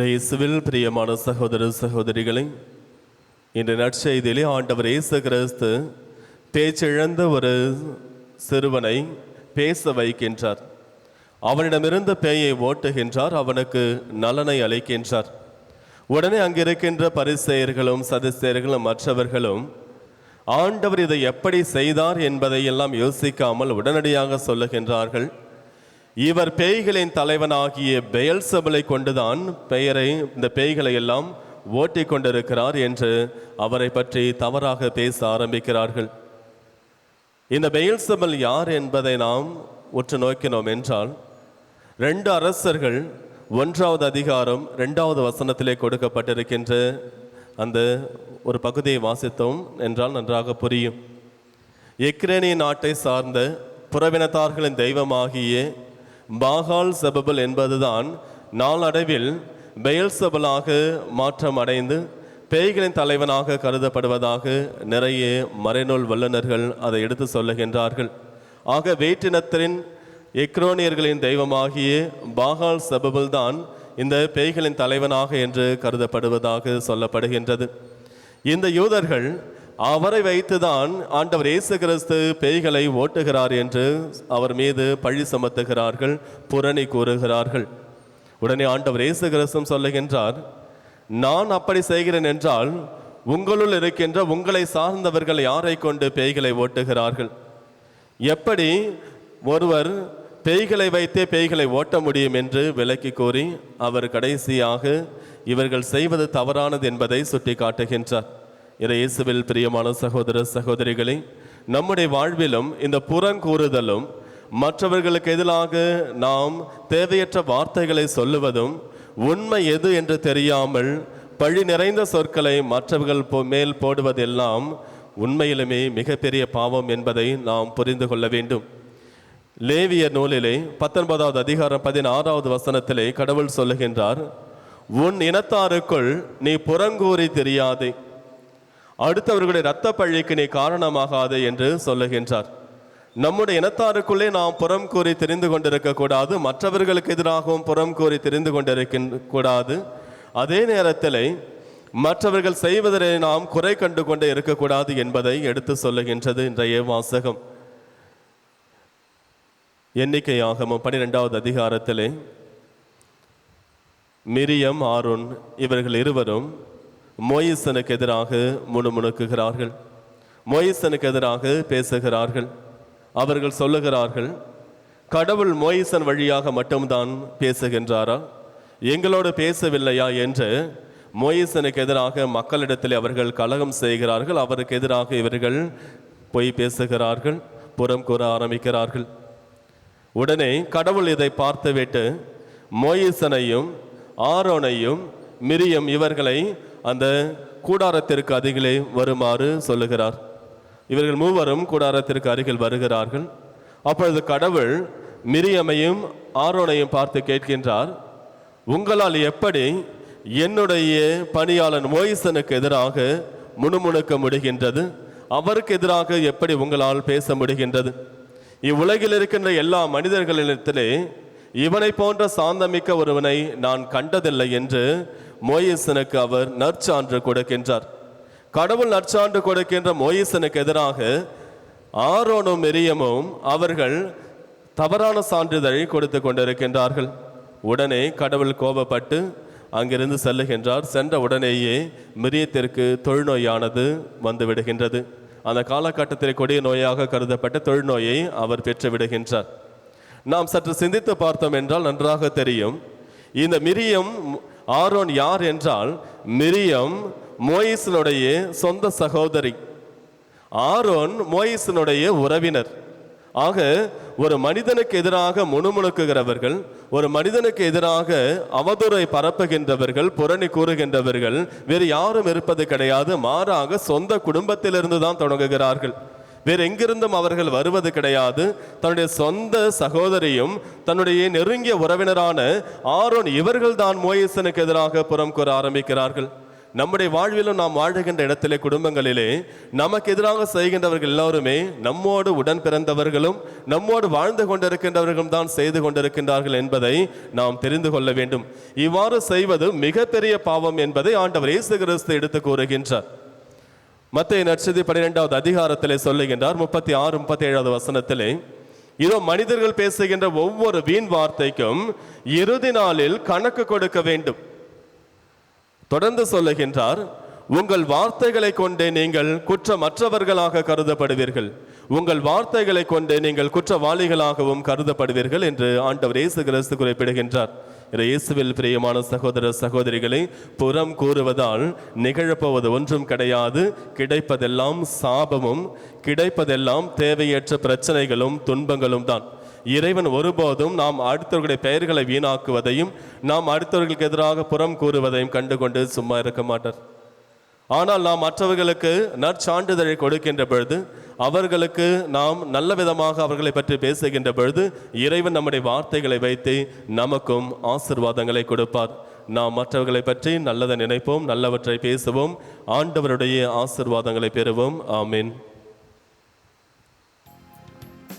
இயேசுவில் பிரியமான சகோதர சகோதரிகளை இன்று நற்செய்தியிலே ஆண்டவர் இயேசு கிறிஸ்து பேச்சிழந்த ஒரு சிறுவனை பேச வைக்கின்றார். அவனிடமிருந்த பேயை ஓட்டுகின்றார் அவனுக்கு நலனை அளிக்கின்றார். உடனே அங்கிருக்கின்ற பரிசெயர்களும் சதிசெயர்களும் மற்றவர்களும் ஆண்டவர் இதை எப்படி செய்தார்? என்பதையெல்லாம் யோசிக்காமல் உடனடியாக சொல்லுகின்றார்கள். இவர் பேய்களின் தலைவனாகிய பெயல்சபலை கொண்டுதான் பெயரை இந்த பேய்களை எல்லாம் ஓட்டிக் கொண்டிருக்கிறார் என்று அவரை பற்றி தவறாக பேச ஆரம்பிக்கிறார்கள். இந்த பெயல்சபல் யார் என்பதை நாம் உற்று நோக்கினோம் என்றால் ரெண்டு அரசர்கள் ஒன்றாவது அதிகாரம் ரெண்டாவது வசனத்திலே கொடுக்கப்பட்டிருக்கின்ற அந்த ஒரு பகுதியை வாசித்தோம் என்றால் நன்றாக புரியும். எக்ரேனிய நாட்டை சார்ந்த புறவினத்தார்களின் தெய்வமாகிய பாகால் செபபல் என்பதுதான் நாளடைவில் பெயல்சபலாக மாற்றம் அடைந்து பேய்களின் தலைவனாக கருதப்படுவதாக நிறைய மறைநூல் வல்லுநர்கள் அதை எடுத்து சொல்லுகின்றார்கள். ஆக வேற்றினத்தின் எக்ரோனியர்களின் தெய்வமாகிய பாகால் செபபல் தான் இந்த பேய்களின் தலைவனாக என்று கருதப்படுவதாக சொல்லப்படுகின்றது. இந்த யூதர்கள் அவரை வைத்துதான் ஆண்டவர் இயேசு கிறிஸ்து பேய்களை ஓட்டுகிறார் என்று அவர் மீது பழி சுமத்துகிறார்கள் புரணி கூறுகிறார்கள். உடனே ஆண்டவர் இயேசு கிறிஸ்தும் சொல்லுகின்றார் நான் அப்படி செய்கிறேன் என்றால் உங்களுள் இருக்கின்ற உங்களை சார்ந்தவர்கள் யாரை கொண்டு பேய்களை ஓட்டுகிறார்கள்? எப்படி ஒருவர் பேய்களை வைத்தே பேய்களை ஓட்ட முடியும் என்று விளக்கி கூறி அவர் கடைசியாக இவர்கள் செய்வது தவறானது என்பதை சுட்டி காட்டுகின்றார் இறையேசுவில் பிரியமான சகோதர சகோதரிகளை நம்முடைய வாழ்விலும் இந்த புறங்கூறுதலும் மற்றவர்களுக்கு எதிராக நாம் தேவையற்ற வார்த்தைகளை சொல்லுவதும் உண்மை எது என்று தெரியாமல் பழி நிறைந்த சொற்களை மற்றவர்கள் போ- மேல் போடுவதெல்லாம் உண்மையிலுமே மிகப்பெரிய பாவம் என்பதை நாம் புரிந்து கொள்ள வேண்டும். லேவிய நூலிலே பத்தொன்பதாவது அதிகாரம் பதினாறாவது வசனத்திலே கடவுள் சொல்லுகின்றார் உன் இனத்தாருக்குள் நீ புறங்கூறி தெரியாதே. அடுத்தவர்களுடைய இரத்த பழிக்கு நீ காரணமாகாது என்று சொல்லுகின்றார். நம்முடைய இனத்தாருக்குள்ளே நாம் புறம் கூறி தெரிந்து கொண்டிருக்க கூடாது மற்றவர்களுக்கு எதிராகவும் புறம் கூறி தெரிந்து கொண்டிருக்க கூடாது. அதே நேரத்தில் மற்றவர்கள் செய்வதை நாம் குறை கண்டு கொண்டே இருக்கக்கூடாது என்பதை எடுத்து சொல்லுகின்றது இன்றைய வாசகம். எண்ணிக்கையாகமும் பன்னிரெண்டாவது அதிகாரத்திலே மிரியம் ஆரோன் இவர்கள் இருவரும் மோயிசனுக்கு எதிராக முணுமுணுக்குகிறார்கள். மோயிசனுக்கு எதிராக பேசுகிறார்கள். அவர்கள் சொல்லுகிறார்கள் கடவுள் மோயிசன் வழியாக மட்டும்தான் பேசுகின்றாரா? எங்களோடு பேசவில்லையா? என்று மோயிசனுக்கு எதிராக மக்களிடத்தில் அவர்கள் கலகம் செய்கிறார்கள். அவருக்கு எதிராக இவர்கள் பொய் பேசுகிறார்கள் புறம் கூற ஆரம்பிக்கிறார்கள். உடனே கடவுள் இதை பார்த்துவிட்டு மோயிசனையும் ஆரோனையும் மிரியம் இவர்களை அந்த கூடாரத்திற்கு அருகிலே வருமாறு சொல்லுகிறார். இவர்கள் மூவரும் கூடாரத்திற்கு அருகில் வருகிறார்கள். அப்பொழுது கடவுள் மிரியமையும் ஆரோனையும் பார்த்து கேட்கின்றார் உங்களால் எப்படி என்னுடைய பணியாளன் மோயிசனுக்கு எதிராக முணுமுணுக்க முடிகின்றது? அவருக்கு எதிராக எப்படி உங்களால் பேச முடிகின்றது? இவ்வுலகில் இருக்கின்ற எல்லா மனிதர்களிடத்திலே இவனை போன்ற சாந்தமிக்க ஒருவனை நான் கண்டதில்லை என்று மோயசனுக்கு அவர் நற்சான்று கொடுக்கின்றார். கடவுள் நற்சான்று கொடுக்கின்ற மோயசனுக்கு எதிராக ஆரோனும் எரியமும் அவர்கள் தவறான சான்றிதழை கொடுத்து கொண்டிருக்கின்றார்கள். உடனே கடவுள் கோபப்பட்டு அங்கிருந்து செல்லுகின்றார். சென்ற உடனேயே மிரியத்திற்கு தொழுநோயானது வந்து விடுகின்றது அந்த காலகட்டத்தில் கொடிய நோயாக கருதப்பட்ட தொழுநோயை அவர் பெற்று விடுகின்றார் நாம் சற்று சிந்தித்து பார்த்தோம் என்றால் நன்றாக தெரியும். இந்த மிரியம் ஆரோன் யார் என்றால் மிரியம் மோயிசனுடைய சொந்த சகோதரி. ஆரோன் மோயிசனுடைய உறவினர். ஆக ஒரு மனிதனுக்கு எதிராக முணுமுணுக்குகிறவர்கள் ஒரு மனிதனுக்கு எதிராக அவதூறை பரப்புகின்றவர்கள் புரணி கூறுகின்றவர்கள் வேறு யாரும் இருப்பது கிடையாது மாறாக சொந்த குடும்பத்திலிருந்து தான் தொடங்குகிறார்கள். வேறு எங்கிருந்தும் அவர்கள் வருவது கிடையாது. தன்னுடைய சொந்த சகோதரியும் தன்னுடைய நெருங்கிய உறவினரான ஆரோன் இவர்கள் தான் மோயிசனுக்கு எதிராக புறம் கூற ஆரம்பிக்கிறார்கள். நம்முடைய வாழ்விலும் நாம் வாழ்கின்ற இடத்திலே குடும்பங்களிலே நமக்கு எதிராக செய்கின்றவர்கள் எல்லோருமே நம்மோடு உடன் பிறந்தவர்களும் நம்மோடு வாழ்ந்து கொண்டிருக்கின்றவர்களும் தான் செய்து கொண்டிருக்கின்றார்கள் என்பதை நாம் தெரிந்து கொள்ள வேண்டும். இவ்வாறு செய்வது மிகப்பெரிய பாவம் என்பதை ஆண்டவர் இயேசு கிறிஸ்து எடுத்து கூறுகின்றார். மத்திய நட்சதி பன்னிரெண்டாவது அதிகாரத்திலே சொல்லுகின்றார் முப்பத்தி ஆறு முப்பத்தி ஏழாவது வசனத்திலே இதோ மனிதர்கள் பேசுகின்ற ஒவ்வொரு வீண் வார்த்தைக்கும் இறுதி நாளில் கணக்கு கொடுக்க வேண்டும். தொடர்ந்து சொல்லுகின்றார் உங்கள் வார்த்தைகளை கொண்டே நீங்கள் குற்றமற்றவர்களாக கருதப்படுவீர்கள். உங்கள் வார்த்தைகளை கொண்டே நீங்கள் குற்றவாளிகளாகவும் கருதப்படுவீர்கள் என்று ஆண்டவர் இயேசு கிறிஸ்து குறிப்பிடுகின்றார். இயேசுவில் பிரியமான சகோதர சகோதரிகளை புறம் கூறுவதால் நிகழப்போவது ஒன்றும் கிடையாது. கிடைப்பதெல்லாம் சாபமும் கிடைப்பதெல்லாம் தேவையற்ற பிரச்சனைகளும் துன்பங்களும் தான். இறைவன் ஒருபோதும் நாம் அடுத்தவர்களுடைய பெயர்களை வீணாக்குவதையும் நாம் அடுத்தவர்களுக்கு எதிராக புறம் கூறுவதையும் கண்டுகொண்டு சும்மா இருக்க மாட்டார். ஆனால் நாம் மற்றவர்களுக்கு நற்சான்றிதழை கொடுக்கின்ற பொழுது அவர்களுக்கு நாம் நல்ல விதமாக அவர்களை பற்றி பேசுகின்ற பொழுது இறைவன் நம்முடைய வார்த்தைகளை வைத்து நமக்கும் ஆசிர்வாதங்களை கொடுப்பார். நாம் மற்றவர்களை பற்றி நல்லதை நினைப்போம் நல்லவற்றை பேசுவோம் ஆண்டவருடைய ஆசிர்வாதங்களை பெறுவோம். ஆமீன்.